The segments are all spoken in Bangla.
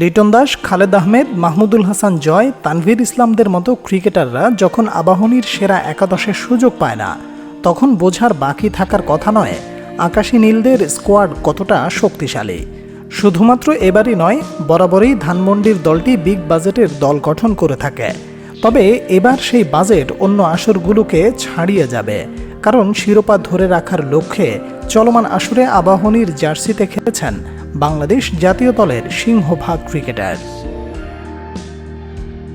লিটন দাস, খালেদ আহমেদ, মাহমুদুল হাসান জয়, তানভীর ইসলামদের মতো ক্রিকেটাররা যখন আবাহনীর সেরা একাদশের সুযোগ পায় না, তখন বোঝার বাকি থাকার কথা নয়, আকাশী নীলদের স্কোয়াড কতটা শক্তিশালী। শুধুমাত্র এবারই নয়, বরাবরই ধানমন্ডির দলটি বিগ বাজেটের দল গঠন করে থাকে। তবে এবার সেই বাজেট অন্য আসরগুলোকে ছাড়িয়ে যাবে, কারণ শিরোপা ধরে রাখার লক্ষ্যে চলমান আসরে আবাহনীর জার্সিতে খেলেছেন বাংলাদেশ জাতীয় দলের সিংহভাগ ক্রিকেটার।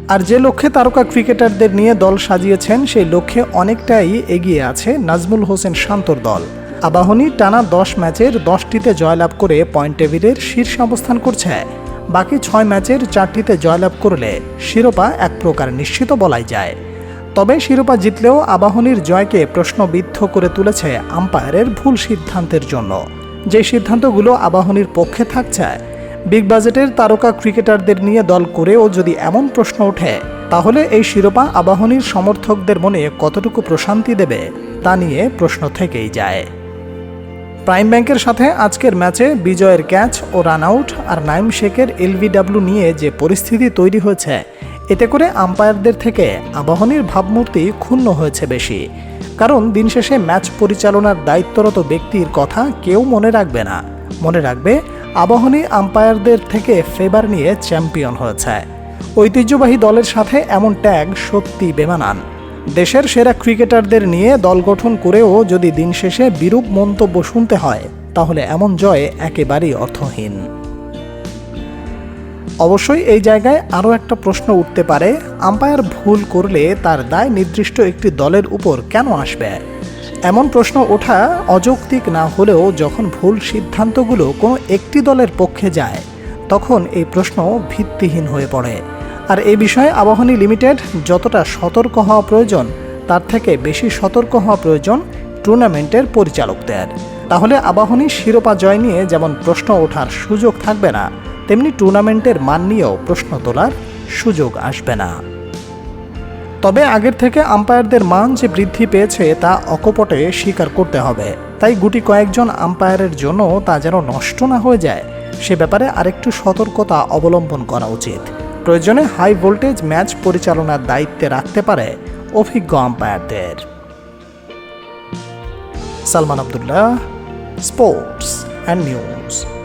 আর যে লক্ষ্যে তারকা ক্রিকেটারদের নিয়ে দল সাজিয়েছেন, সেই লক্ষ্যে অনেকটাই এগিয়ে আছে নাজমুল হোসেন শান্তর দল। আবাহনী টানা দশ ম্যাচের দশটিতে জয়লাভ করে পয়েন্ট টেবিলের শীর্ষে অবস্থান করছে। বাকি ছয় ম্যাচের চারটিতে জয়লাভ করলে শিরোপা এক প্রকার নিশ্চিত বলাই যায়। তবে শিরোপা জিতলেও আবাহনীর জয়কে প্রশ্নবিদ্ধ করে তুলেছে আম্পায়ারের ভুল সিদ্ধান্তের জন্য। যে সিদ্ধান্তগুলো আবাহনীর পক্ষে থাকছে, বিগ বাজেটের তারকা ক্রিকেটারদের নিয়ে দল করেও যদি এমন প্রশ্ন ওঠে, তাহলে এই শিরোপা আবাহনীর সমর্থকদের মনে কতটুকু প্রশান্তি দেবে, তা নিয়ে প্রশ্ন থেকেই যায়। প্রাইম ব্যাংকের সাথে আজকের ম্যাচে বিজয়ের ক্যাচ ও রান আউট আর নাইম শেখের এলবিডাব্লিউ নিয়ে যে পরিস্থিতি তৈরি হয়েছে, এতে করে আম্পায়ারদের থেকে আবাহনীর ভাবমূর্তি ক্ষুণ্ণ হয়েছে বেশি। কারণ দিন শেষে ম্যাচ পরিচালনার দায়িত্বরত ব্যক্তির কথা কেউ মনে রাখবে না। মনে রাখবে, আবাহনী আম্পায়ারদের থেকে ফেভার নিয়ে চ্যাম্পিয়ন হয়েছে। ঐতিহ্যবাহী দলের সাথে এমন ট্যাগ সত্যি বেমানান। দেশের সেরা ক্রিকেটারদের নিয়ে দল গঠন করেও যদি দিন শেষে বিরূপ মন্তব্য শুনতে হয়, তাহলে এমন জয় একেবারেই অর্থহীন। অবশ্যই এই জায়গায় আরও একটা প্রশ্ন উঠতে পারে, আম্পায়ার ভুল করলে তার দায় নির্দিষ্ট একটি দলের উপর কেন আসবে? এমন প্রশ্ন ওঠা অযৌক্তিক না হলেও যখন ভুল সিদ্ধান্তগুলো কোনো একটি দলের পক্ষে যায়, তখন এই প্রশ্ন ভিত্তিহীন হয়ে পড়ে। আর এই বিষয়ে আবাহনী লিমিটেড যতটা সতর্ক হওয়া প্রয়োজন, তার থেকে বেশি সতর্ক হওয়া প্রয়োজন টুর্নামেন্টের পরিচালকদের। তাহলে আবাহনী শিরোপা জয় নিয়ে যেমন প্রশ্ন ওঠার সুযোগ থাকবে না তেমনি টুর্নামেন্টের মান নিয়েও প্রশ্ন তোলার সুযোগ আসবে না। তবে আগের থেকে আম্পায়ারদের মান যে বৃদ্ধি পেয়েছে তা অকপটে স্বীকার করতে হবে। তাই গুটি কয়েকজন আম্পায়ারের জন্য তা যেন নষ্ট না হয়ে যায়, সে ব্যাপারে আরেকটু সতর্কতা অবলম্বন করা উচিত। প্রয়োজনে হাই ভোল্টেজ ম্যাচ পরিচালনার দায়িত্বে রাখতে পারে অভিজ্ঞ আম্পায়ারদের। Salman Abdullah, sports and news.